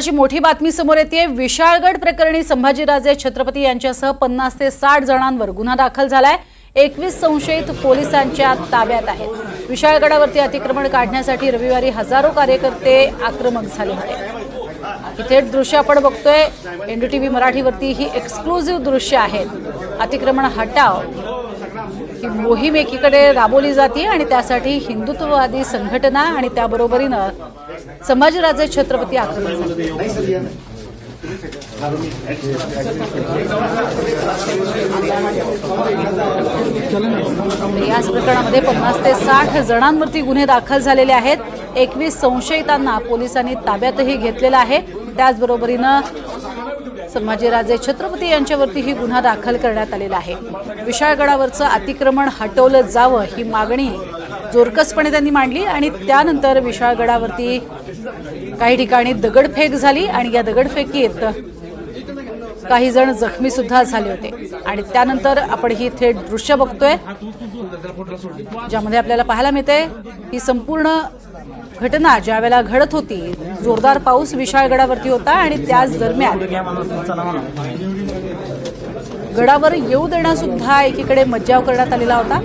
आताची मोठी बातमी समोर येते विशाळगड प्रकरणी संभाजीराजे छत्रपती यांच्यासह पन्नास ते साठ जणांवर गुन्हा दाखल झालाय. एकवीस संशयित पोलिसांच्या ताब्यात आहेत. विशाळगडावरती अतिक्रमण काढण्यासाठी रविवारी हजारो कार्यकर्ते आक्रमक झाले होते. थेट दृश्य आपण बघतोय. एनडीटीव्ही मराठीवरती ही एक्सक्लुझिव्ह दृश्य आहेत अतिक्रमण हटाव ही मोहीम एकीकडे राबवली जाते आणि त्यासाठी हिंदुत्ववादी संघटना आणि त्याबरोबरीनं संभाजीराजे छत्रपती आक्रमण झाले. म्हणजे याच प्रकरणामध्ये पन्नास ते साठ जणांवरती गुन्हे दाखल झालेले आहेत. एकवीस संशयितांना पोलिसांनी ताब्यातही घेतलेला आहे. त्याचबरोबरीनं संभाजीराजे छत्रपती यांच्यावरतीही गुन्हा दाखल करण्यात आलेला आहे. विशाळगडावरचं अतिक्रमण हटवलं जावं ही मागणी जोरकसपणे त्यांनी मांडली आणि त्यानंतर विशाळगडावरती काही ठिकाणी दगडफेक झाली आणि या दगडफेकीत काही जण जखमी सुद्धा झाले होते. आणि त्यानंतर आपण ही थेट दृश्य बघतोय ज्यामध्ये आपल्याला पाहायला मिळते ही संपूर्ण घटना ज्या वेळेला घडत होती जोरदार पाऊस विशाळगडावरती होता आणि त्याच दरम्यान गडावर येऊ देण्यासुद्धा एकीकडे मज्जाव करण्यात आलेला होता.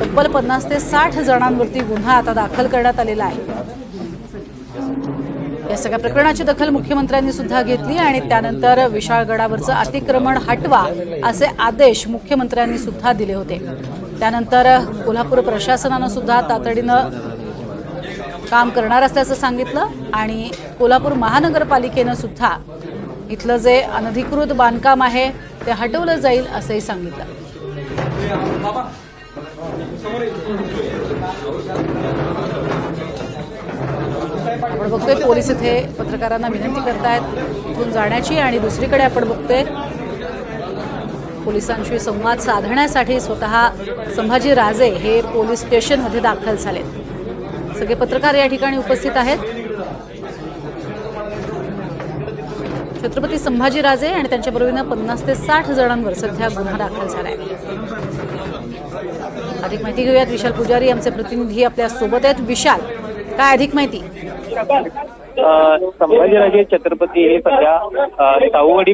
तब्बल पन्नास ते साठ जणांवरती गुन्हा आता दाखल करण्यात आलेला आहे. या सगळ्या प्रकरणाची दखल मुख्यमंत्र्यांनी सुद्धा घेतली आणि त्यानंतर विशाळगडावरचं अतिक्रमण हटवा असे आदेश मुख्यमंत्र्यांनी सुद्धा दिले होते. त्यानंतर कोल्हापूर प्रशासनानं सुद्धा तातडीनं काम करणार असल्याचं सांगितलं आणि कोल्हापूर महानगरपालिकेनं सुद्धा इथलं जे अनधिकृत बांधकाम आहे ते हटवलं जाईल असंही सांगितलं. आपण बघतोय पोलीस इथे पत्रकारांना विनंती करतायत इथून जाण्याची आणि दुसरीकडे आपण बघतोय पोलिसांशी संवाद साधण्यासाठी स्वतः संभाजी राजे हे पोलीस स्टेशनमध्ये दाखल झालेत. सगळे पत्रकार या ठिकाणी उपस्थित आहेत. छत्रपती संभाजी राजे आणि त्यांच्या बरोबरीनं पन्नास ते साठ जणांवर सध्या गुन्हा दाखल झालाय. अधिक माहिती घेऊयात. विशाल पुजारी आमचे प्रतिनिधी आपल्यासोबत आहेत. विशाल काय अधिक माहिती? संभाजीराजे छत्रपती हे सध्या अ,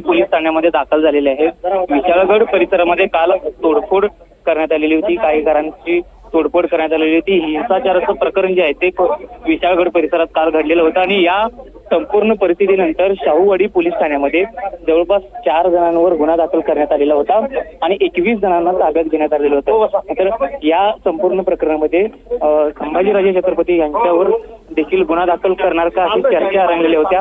पोलीस ठाण्यामध्ये दाखल झालेले आहेत. विशाळगड परिसरामध्ये काल तोडफोड करण्यात आलेली होती. काही घरांची तोडफोड करण्यात आलेली होती. हिंसाचाराचं प्रकरण जे आहे ते विशाळगड परिसरात काल घडलेलं होतं आणि या संपूर्ण परिस्थितीनंतर शाहूवाडी पोलीस ठाण्यामध्ये जवळपास चार जणांवर गुन्हा दाखल करण्यात आलेला होता आणि एकवीस जणांना ताब्यात घेण्यात आलेलं होतं. तर या संपूर्ण प्रकरणामध्ये संभाजीराजे छत्रपती यांच्यावर देखील गुन्हा दाखल करणार का अशी चर्चा रंगलेल्या होत्या.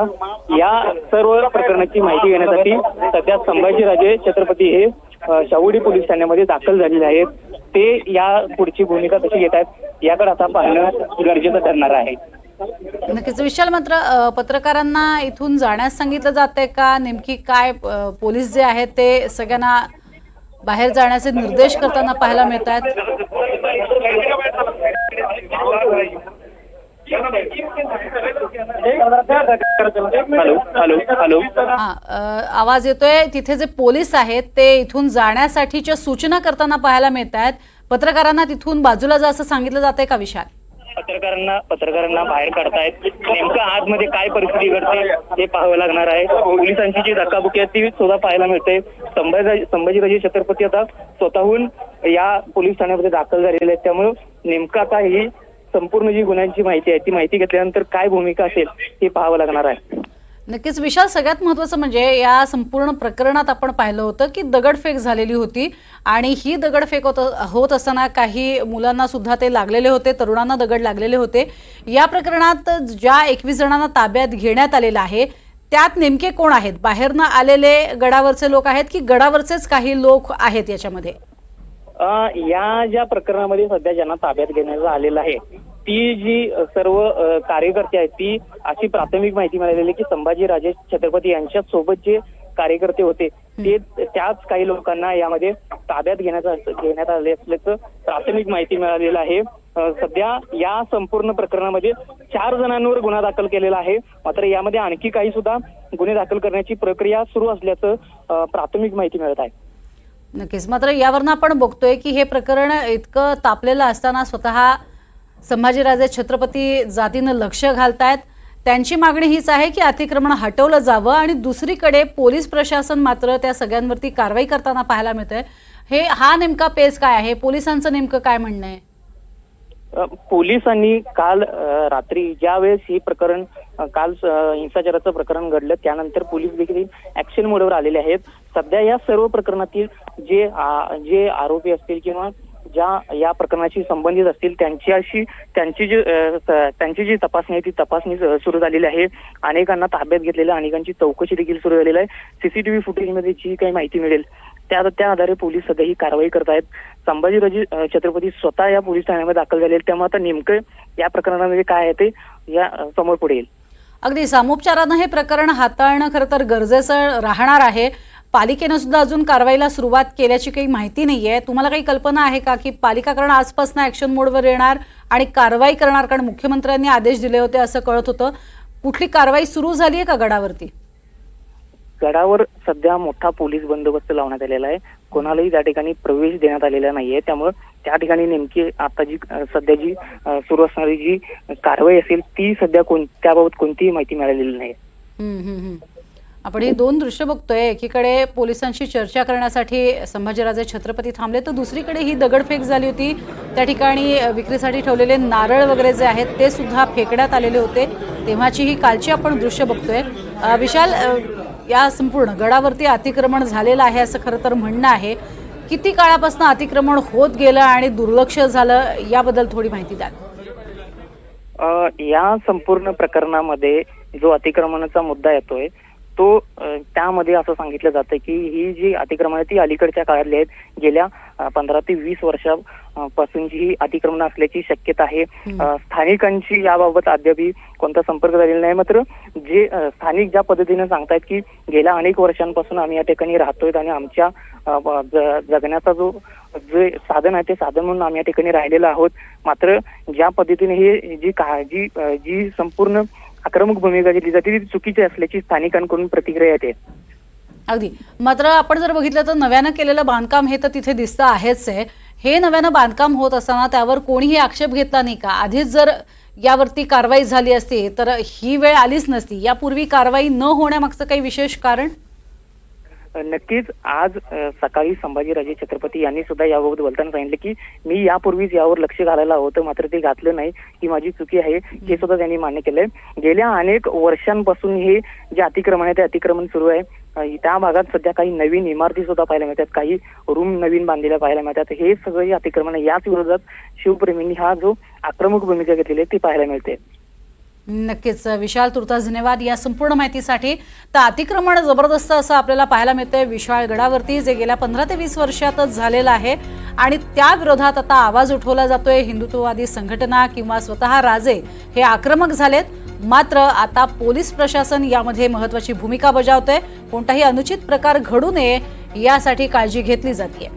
या सर्व प्रकरणाची माहिती घेण्यासाठी सध्या संभाजीराजे छत्रपती हे अ, पोलीस ठाण्यामध्ये दाखल झालेले आहेत. ते या पुढची भूमिका कशी घेत आहेत याकडे आता पाहणं गरजेचं ठरणार आहे. नक्कीच. विशाल मात्र पत्रकारांना इथून जाण्यास सांगितलं जाते का? नेमकी काय पोलीस जे आहेत ते सगळ्यांना बाहेर जाण्याचे निर्देश करताना पाहायला मिळत आहेत हॅलो हॅलो हॅलो आवाज येतोय. तिथे जे पोलीस आहेत ते इथून जाण्यासाठीच्या सूचना करताना पाहायला मिळत आहेत पत्रकारांना तिथून बाजूला जा असं सांगितलं जातंय का विशाल? पत्रकारांना पत्रकारांना बाहेर काढतायत. नेमकं आतमध्ये काय परिस्थिती घडते ते पाहावं लागणार आहे. पोलिसांची जी धक्काबुकी आहे ती सुद्धा पाहायला मिळते. संभाजी संभाजीराजे छत्रपती आता स्वतःहून या पोलीस ठाण्यामध्ये दाखल झालेले आहेत. त्यामुळे नेमकं आता ही संपूर्ण जी गुन्ह्यांची माहिती आहे ती माहिती घेतल्यानंतर काय भूमिका असेल हे पाहावं लागणार आहे. नक्कीच विशाल सगळ्यात महत्त्वाचं म्हणजे या संपूर्ण प्रकरणात आपण पाहिलं होतं की दगडफेक झालेली होती आणि ही दगडफेक होत होत असताना काही मुलांना सुद्धा ते लागलेले होते तरुणांना दगड लागलेले होते. या प्रकरणात ज्या एकवीस जणांना ताब्यात घेण्यात आलेलं आहे त्यात नेमके कोण आहेत? बाहेरनं आलेले गडावरचे लोक आहेत की गडावरचेच काही लोक आहेत याच्यामध्ये? या ज्या प्रकरणामध्ये सध्या ज्यांना ताब्यात घेण्यात आलेलं आहे ती जी सर्व कार्यकर्ते आहेत ती अशी प्राथमिक माहिती मिळालेली आहे की संभाजी राजे छत्रपती यांच्या सोबत जे कार्यकर्ते होते ते त्याच काही लोकांना यामध्ये ताब्यात घेण्यात घेण्यात आले असल्याचं प्राथमिक माहिती मिळालेलं आहे. सध्या या संपूर्ण प्रकरणामध्ये चार जणांवर गुन्हा दाखल केलेला आहे. मात्र यामध्ये आणखी काही सुद्धा गुन्हे दाखल करण्याची प्रक्रिया सुरू असल्याचं प्राथमिक माहिती मिळत आहे. नक्कीच. मात्र यावरनं आपण बघतोय की हे प्रकरण इतकं तापलेलं असताना स्वतः संभाजीराजे छत्रपती जातीनं लक्ष घालतायत. त्यांची मागणी हीच आहे की अतिक्रमण हटवलं जावं आणि दुसरीकडे पोलीस प्रशासन मात्र त्या सगळ्यांवरती कारवाई करताना पाहायला मिळतंय. हे हा नेमका पेस काय आहे? पोलिसांचं नेमकं काय म्हणणं आहे? पोलिसांनी काल रात्री ज्या वेळेस हे प्रकरण काल हिंसाचाराचं प्रकरण घडलं त्यानंतर पोलीस देखील ऍक्शन मोडवर आलेले आहेत. सध्या या सर्व प्रकरणातील जे आ, जे आरोपी असतील किंवा ज्या या प्रकरणाशी संबंधित असतील त्यांच्याशी त्यांची जी त्यांची जी तपासणी आहे ती तपासणी सुरू झालेली आहे. अनेकांना ताब्यात घेतलेल्या अनेकांची चौकशी देखील सुरू झालेली आहे. सीसीटीव्ही फुटेजमध्ये जी काही माहिती मिळेल त्या त्या आधारे पोलीस सध्या ही कारवाई करत आहेत. संभाजीराजे छत्रपती स्वतः या पोलीस ठाण्यामध्ये दाखल झाले आहेत. त्यामुळे आता नेमकं या प्रकरणामध्ये म्हणजे काय आहे ते या समोर पुढे येईल. अगदी सामोपचारानं हे प्रकरण हाताळणं खरं तर गरजेचं राहणार आहे. पालिकेनं सुद्धा अजून कारवाईला सुरुवात केल्याची काही माहिती नाहीये. तुम्हाला काही कल्पना आहे का की पालिका कारण आजपासून ऍक्शन मोडवर येणार आणि कारवाई करणार? कारण मुख्यमंत्र्यांनी आदेश दिले होते असं कळत होतं. कुठली कारवाई सुरू झाली आहे का गडावरती? गडावर सध्या मोठा पोलीस बंदोबस्त लावण्यात आलेला आहे. कोणालाही त्या ठिकाणी प्रवेश देण्यात आलेला नाहीये. त्यामुळे त्या ठिकाणी नेमकी आता जी सध्या जी सुरू असणारी जी कारवाई असेल ती सध्या कोण त्याबाबत कोणतीही माहिती मिळालेली नाही. आपण ही दोन दृश्य बघतोय. एकीकडे पोलिसांशी चर्चा करण्यासाठी संभाजीराजे छत्रपती थांबले तर दुसरीकडे ही दगडफेक झाली होती. त्या ठिकाणी विक्रीसाठी ठेवलेले नारळ वगैरे जे आहेत ते सुद्धा फेकण्यात आलेले होते. तेव्हाची ही कालची आपण दृश्य बघतोय. विशाल या संपूर्ण गडावरती अतिक्रमण झालेलं आहे असं खरं तर म्हणणं आहे. किती काळापासून अतिक्रमण होत गेलं आणि दुर्लक्ष झालं याबद्दल थोडी माहिती द्या या संपूर्ण प्रकरणामध्ये जो अतिक्रमणाचा मुद्दा येतोय तो त्यामध्ये असं सांगितलं जातं की ही जी अतिक्रमण आहे ती अलीकडच्या काळातली आहेत. गेल्या पंधरा ते वीस वर्षापासूनची ही अतिक्रमण असल्याची शक्यता आहे. स्थानिकांशी याबाबत अद्यापही कोणता संपर्क झालेला नाही. मात्र जे स्थानिक ज्या पद्धतीने सांगतायत की गेल्या अनेक वर्षांपासून आम्ही या ठिकाणी राहतोय आणि आमच्या जगण्याचा जो जे साधन आहे ते साधन म्हणून आम्ही या ठिकाणी राहिलेलो आहोत. मात्र ज्या पद्धतीने ही जी का जी अ, जी संपूर्ण आक्रमक भूमिका घेतली जाते ती चुकीची असल्याची स्थानिकांकडून प्रतिक्रिया येते. अगदी. मात्र आपण जर बघितलं तर नव्यानं केलेलं बांधकाम हे तर तिथे दिसतं आहेच आहे. हे नव्यानं बांधकाम होत असताना त्यावर कोणीही आक्षेप घेतला नाही का? आधीच जर यावरती कारवाई झाली असती तर ही वेळ आलीच नसती. यापूर्वी कारवाई न होण्यामागचं काही विशेष कारण? नक्कीच आज सकाळी संभाजीराजे छत्रपती यांनी सुद्धा याबाबत बोलताना सांगितलं की मी यापूर्वीच यावर लक्ष घालायला होतं मात्र ते घातलं नाही. ही माझी चुकी आहे हे सुद्धा त्यांनी मान्य केलंय. गेल्या अनेक वर्षांपासून हे जे अतिक्रमण आहे ते अतिक्रमण सुरू आहे. त्या भागात सध्या काही नवीन इमारती सुद्धा पाहायला मिळतात काही रूम नवीन बांधलेल्या पाहायला मिळतात. हे सगळं अतिक्रमण याच विरोधात शिवप्रेमींनी हा जो आक्रमक भूमिका घेतलेली आहे ती पाहायला मिळते. नक्कीच. विशाल तुर्तास धन्यवाद या संपूर्ण माहितीसाठी. तर अतिक्रमण जबरदस्त असं आपल्याला पाहायला मिळतंय. विशाळगडावरती जे गेल्या पंधरा ते वीस वर्षातच झालेलं आहे. आणि त्या विरोधात आता आवाज उठवला जातोय. हिंदुत्ववादी संघटना किंवा स्वतः राजे हे आक्रमक झालेत. मात्र आता पोलीस प्रशासन यामध्ये महत्वाची भूमिका बजावतंय. कोणताही अनुचित प्रकार घडू नये यासाठी काळजी घेतली जाते